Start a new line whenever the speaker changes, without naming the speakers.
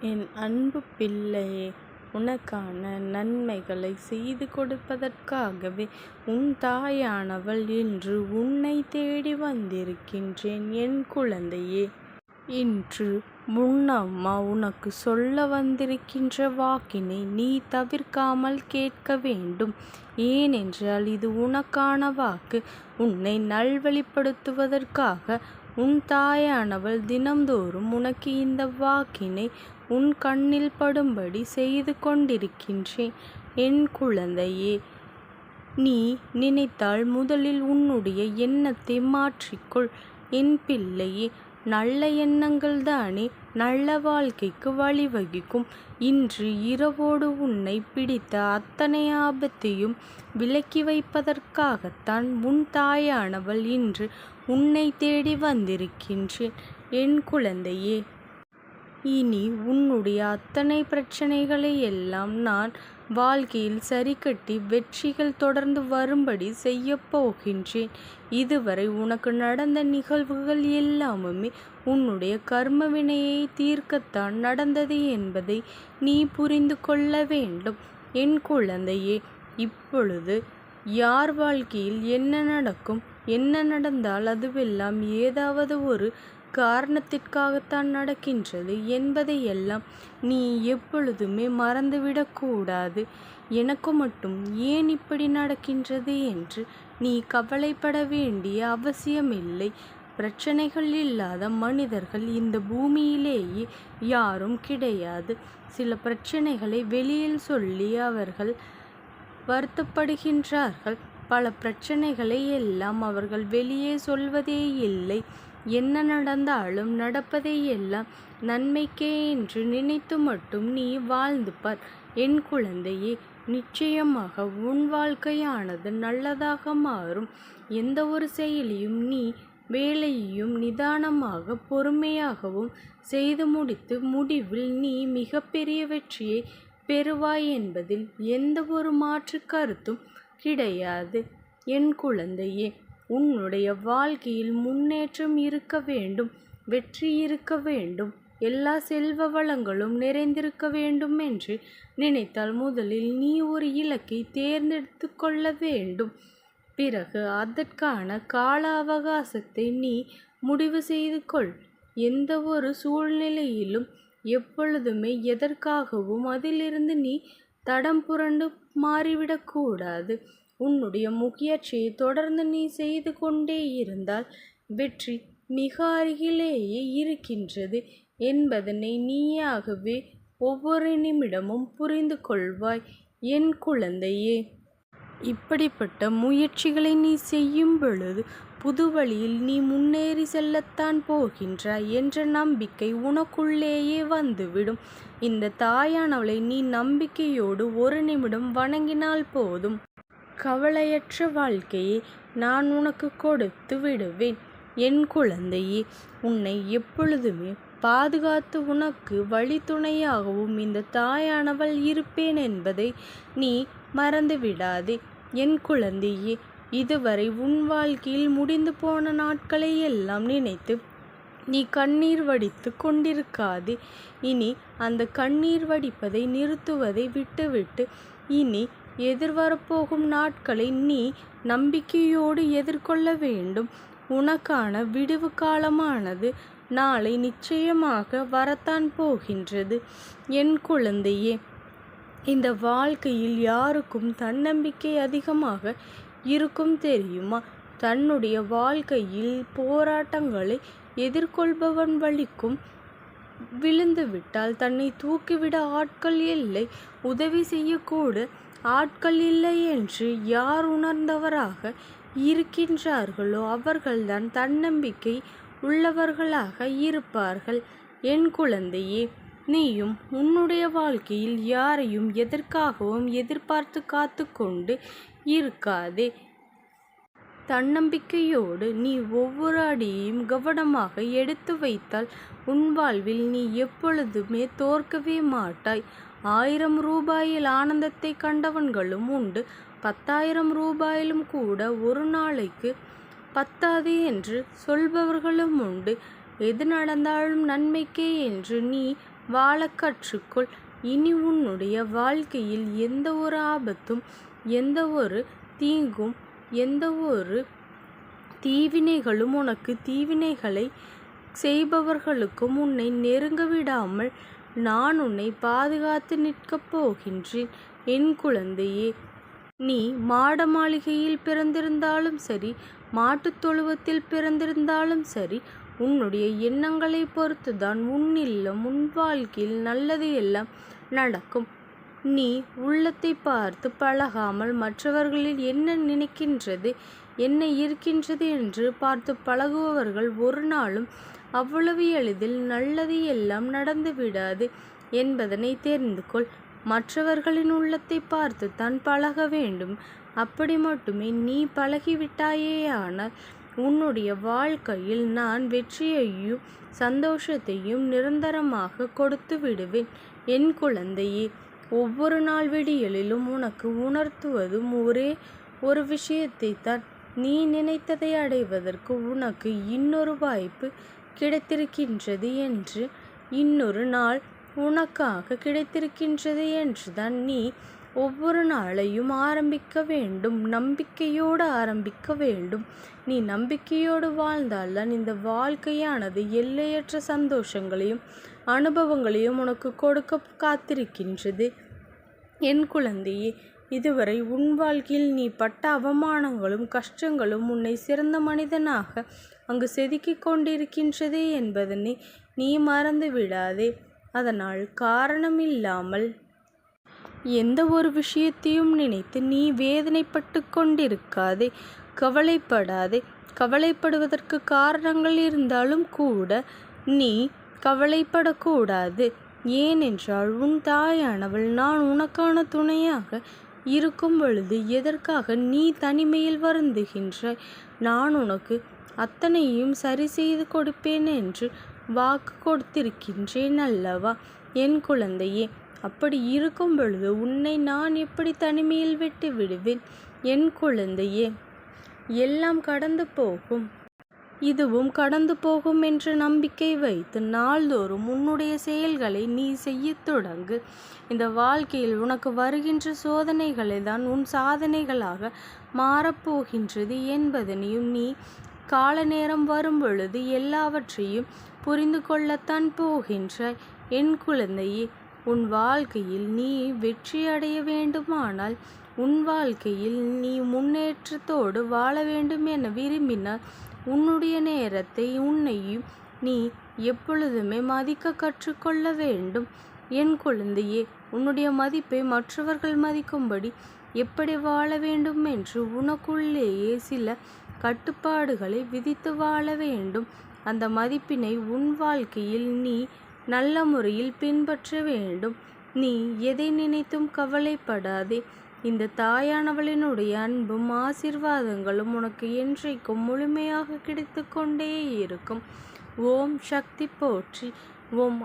என் அன்பு பிள்ளையே உனக்கான நன்மைகளை செய்து கொடுப்பதற்காகவே உன் தாயானவள் இன்று உன்னை தேடி வந்திருக்கின்றேன் என் குழந்தையே. இன்று முன்னம்மா உனக்கு சொல்ல வந்திருக்கின்ற வாக்கினை நீ தவிர்க்காமல் கேட்க வேண்டும். ஏனென்றால் இது உனக்கான வாக்கு. உன்னை நல்வழிப்படுத்துவதற்காக உன் தாயானவள் தினம்தோறும் உனக்கு இந்த வாக்கினை உன் கண்ணில் படும்படி செய்து கொண்டிருக்கின்றேன் என் குழந்தையே. நீ நினைத்தால் முதலில் உன்னுடைய எண்ணத்தை மாற்றிக்கொள் என் பிள்ளையே. நல்ல எண்ணங்கள்தானே நல்ல வாழ்க்கைக்கு வழிவகுக்கும். இன்று இரவோடு உன்னை பிடித்த அத்தனை ஆபத்தையும் விலக்கி வைப்பதற்காகத்தான் உன் தாயானவள் இன்று உன்னை தேடி வந்திருக்கின்றேன் என் குழந்தையே. இனி உன்னுடைய அத்தனை பிரச்சனைகளை எல்லாம் நான் வாழ்க்கையில் சரிகட்டி வெற்றிகள் தொடர்ந்து வரும்படி செய்யப்போகின்றேன் இதுவரை உனக்கு நடந்த நிகழ்வுகள் எல்லாமுமே உன்னுடைய கர்ம வினையை தீர்க்கத்தான் நடந்தது என்பதை நீ புரிந்து கொள்ள வேண்டும் என் குழந்தையே. இப்பொழுது யார் வாழ்க்கையில் என்ன நடக்கும் என்ன நடந்தால் அதுவெல்லாம் ஏதாவது ஒரு காரணத்திற்காகத்தான் நடக்கின்றது என்பதையெல்லாம் நீ எப்பொழுதுமே மறந்துவிடக்கூடாது எனக்கு மட்டும் ஏன் இப்படி நடக்கின்றது என்று நீ கவலைப்பட வேண்டிய அவசியமில்லை. பிரச்சனைகள் இல்லாத மனிதர்கள் இந்த பூமியிலேயே யாரும் கிடையாது. சில பிரச்சனைகளை வெளியில் சொல்லி அவர்கள் வருத்தப்படுகின்றார்கள். பல பிரச்சனைகளை எல்லாம் அவர்கள் வெளியே சொல்வதே இல்லை என்ன நடந்தாலும் நடப்பதையெல்லாம் நன்மைக்கே என்று நினைத்து மட்டும் நீ வாழ்ந்து பார் என் குழந்தையே. நிச்சயமாக உன் வாழ்க்கையானது நல்லதாக மாறும். எந்த ஒரு செயலையும் நீ வேலையையும் நிதானமாக பொறுமையாகவும் செய்து முடித்து முடிவில் நீ மிகப்பெரிய வெற்றியை பெறுவாய் என்பதில் எந்த ஒரு மாற்று கருத்தும் கிடையாது என் குழந்தையே. உன்னுடைய வாழ்க்கையில் முன்னேற்றம் இருக்க வேண்டும் வெற்றி இருக்க வேண்டும் எல்லா செல்வ வளங்களும் நிறைந்திருக்க வேண்டும் என்று நினைத்தால் முதலில் நீ ஒரு இலக்கை தேர்ந்தெடுத்து கொள்ள வேண்டும். பிறகு அதற்கான கால அவகாசத்தை நீ முடிவு செய்து கொள். எந்த ஒரு சூழ்நிலையிலும் எப்பொழுதுமே எதற்காகவும் அதிலிருந்து நீ தடம் புரண்டு மாறிவிடக்கூடாது உன்னுடைய முயற்சியை தொடர்ந்து நீ செய்து கொண்டே இருந்தால் வெற்றி மிக அருகிலேயே இருக்கின்றது என்பதனை நீயாகவே ஒவ்வொரு நிமிடமும் புரிந்து கொள்வாய் என் குழந்தையே. இப்படிப்பட்ட முயற்சிகளை நீ செய்யும் பொழுது புது வழியில் நீ முன்னேறி செல்லத்தான் போகின்றாய் என்ற நம்பிக்கை உனக்குள்ளேயே வந்துவிடும். இந்த தாயானவளை நீ நம்பிக்கையோடு ஒரு நிமிடம் வணங்கினால் போதும். கவலையற்ற வாழ்க்கையை நான் உனக்கு கொடுத்து விடுவேன் என் குழந்தையே. உன்னை எப்பொழுதுமே பாதுகாத்து உனக்கு வழித்துணையாகவும் இந்த தாயானவள் இருப்பேன் என்பதை நீ மறந்துவிடாதே என் குழந்தையே. இதுவரை உன் வாழ்க்கையில் முடிந்து போன நாட்களையெல்லாம் நினைத்து நீ கண்ணீர் வடித்து கொண்டிருக்காது இனி அந்த கண்ணீர் வடிப்பதை நிறுத்துவதை விட்டுவிட்டு இனி எதிர்வரப்போகும் நாட்களை நீ நம்பிக்கையோடு எதிர்கொள்ள வேண்டும். உனக்கான விடுவு காலமானது நாளை நிச்சயமாக வரத்தான் போகின்றது என் குழந்தையே. இந்த வாழ்க்கையில் யாருக்கும் தன்னம்பிக்கை அதிகமாக இருக்கும் தெரியுமா? தன்னுடைய வாழ்க்கையில் போராட்டங்களை எதிர்கொள்பவன் வலிக்கும் விழுந்துவிட்டால் தன்னை தூக்கிவிட ஆட்கள் இல்லை உதவி செய்யக்கூட ஆட்கள் இல்லை என்று யார் உணர்ந்தவராக இருக்கின்றார்களோ அவர்கள்தான் தன்னம்பிக்கை உள்ளவர்களாக இருப்பார்கள் என் குழந்தையே. நீயும் உன்னுடைய வாழ்க்கையில் யாரையும் எதற்காகவும் எதிர்பார்த்து காத்து கொண்டு இருக்காதே. தன்னம்பிக்கையோடு நீ ஒவ்வொரு அடியையும் கவனமாக எடுத்து வைத்தால் உன் வாழ்வில் நீ எப்பொழுதுமே தோற்கவே மாட்டாய். ஆயிரம் ரூபாயில் ஆனந்தத்தை கண்டவன்களும் உண்டு. பத்தாயிரம் ரூபாயிலும் கூட ஒரு நாளைக்கு பத்தாது என்று சொல்பவர்களும் உண்டு. எது நடந்தாலும் நன்மைக்கே என்று நீ வாழக் கற்றுக்கொள் இனி உன்னுடைய வாழ்க்கையில் எந்த ஒரு ஆபத்தும் எந்த ஒரு தீங்கும் எந்த ஒரு தீவினைகளும் உனக்கு தீவினைகளை செய்பவர்களுக்கும் உன்னை நெருங்க விடாமல் நான் உன்னை பாதுகாத்து நிற்கப் போகின்றேன். என் குழந்தையே நீ மாட மாளிகையில் பிறந்திருந்தாலும் சரி மாட்டுத் தொழுவத்தில் பிறந்திருந்தாலும் சரி உன்னுடைய எண்ணங்களை பொறுத்துதான் உன் இல்லம் உன் வாழ்க்கையில் நல்லது எல்லாம் நடக்கும். நீ உள்ளத்தை பார்த்து பழகாமல் மற்றவர்களில் என்ன நினைக்கின்றது என்ன இருக்கின்றது என்று பார்த்து பழகுபவர்கள் ஒரு நாளும் அவ்வளவு எளிதில் நல்லது எல்லாம் நடந்துவிடாது என்பதனை தெரிந்து கொள். மற்றவர்களின் உள்ளத்தை பார்த்து தான் பழக வேண்டும். அப்படி மட்டுமே நீ பழகிவிட்டாயேயானால் உன்னுடைய வாழ்க்கையில் நான் வெற்றியையும் சந்தோஷத்தையும் நிரந்தரமாக கொடுத்து விடுவேன் என் குழந்தையே ஒவ்வொரு நாள் விடியலிலும் உனக்கு உணர்த்துவதும் ஒரே ஒரு விஷயத்தை தான். நீ நினைத்ததை அடைவதற்கு உனக்கு இன்னொரு வாய்ப்பு கிடைத்திருக்கின்றது என்று இன்னொரு நாள் உனக்காக கிடைத்திருக்கின்றது என்றுதான் நீ ஒவ்வொரு நாளையும் ஆரம்பிக்க வேண்டும். நம்பிக்கையோடு ஆரம்பிக்க வேண்டும். நீ நம்பிக்கையோடு வாழ்ந்தால்தான் இந்த வாழ்க்கையானது எல்லையற்ற சந்தோஷங்களையும் அனுபவங்களையும் உனக்கு கொடுக்க காத்திருக்கின்றது. என் குழந்தையே இதுவரை உன் வாழ்க்கையில் நீ பட்ட அவமானங்களும் கஷ்டங்களும் உன்னை சிறந்த மனிதனாக அங்கு செதுக்கிக் கொண்டிருக்கின்றதே என்பதனை நீ மறந்து விடாதே அதனால் காரணமில்லாமல் எந்த ஒரு விஷயத்தையும் நினைத்து நீ வேதனைப்பட்டு கொண்டிருக்காதே கவலைப்படாதே. கவலைப்படுவதற்கு காரணங்கள் இருந்தாலும் கூட நீ கவலைப்படக்கூடாது. ஏனென்றால் உன் தாயானவள் நான் உனக்கான துணையாக இருக்கும் பொழுது எதற்காக நீ தனிமையில் வருந்துகின்றாய்? நான் உனக்கு அத்தனையும் சரி செய்து கொடுப்பேன் என்று வாக்கு கொடுத்திருக்கின்றேன் அல்லவா? என் குழந்தையே அப்படி இருக்கும் பொழுது உன்னை நான் எப்படி தனிமையில் விட்டு விடுவேன்? என் குழந்தையே எல்லாம் கடந்து போகும். இதுவும் கடந்து போகும் என்ற நம்பிக்கை வைத்து நாள்தோறும் உன்னுடைய செயல்களை நீ செய்ய தொடங்கு. இந்த வாழ்க்கையில் உனக்கு வருகின்ற சோதனைகளை தான் உன் சாதனைகளாக மாறப்போகின்றது என்பதனையும் நீ கால நேரம் வரும் பொழுது எல்லாவற்றையும் புரிந்து கொள்ளத்தான் போகின்றாய். என் குழந்தையே உன் வாழ்க்கையில் நீ வெற்றி அடைய வேண்டுமானால் உன் வாழ்க்கையில் நீ முன்னேற்றத்தோடு வாழ வேண்டும் என விரும்பினால் உன்னுடைய நேரத்தை உன்னையும் நீ எப்பொழுதுமே மதிக்க கற்றுக்கொள்ள வேண்டும். என் குழந்தையே உன்னுடைய மதிப்பை மற்றவர்கள் மதிக்கும்படி எப்படி வாழ வேண்டும் என்று உனக்குள்ளேயே சில கட்டுப்பாடுகளை விதித்து வாழ வேண்டும். அந்த மதிப்பினை உன் வாழ்க்கையில் நீ நல்ல முறையில் பின்பற்ற வேண்டும். நீ எதை நினைத்தும் கவலைப்படாதே. இந்த தாயானவளினுடைய அன்பும் ஆசிர்வாதங்களும் உனக்கு என்றைக்கும் முழுமையாக கிடைத்து கொண்டே இருக்கும். ஓம் சக்தி போற்றி. ஓம்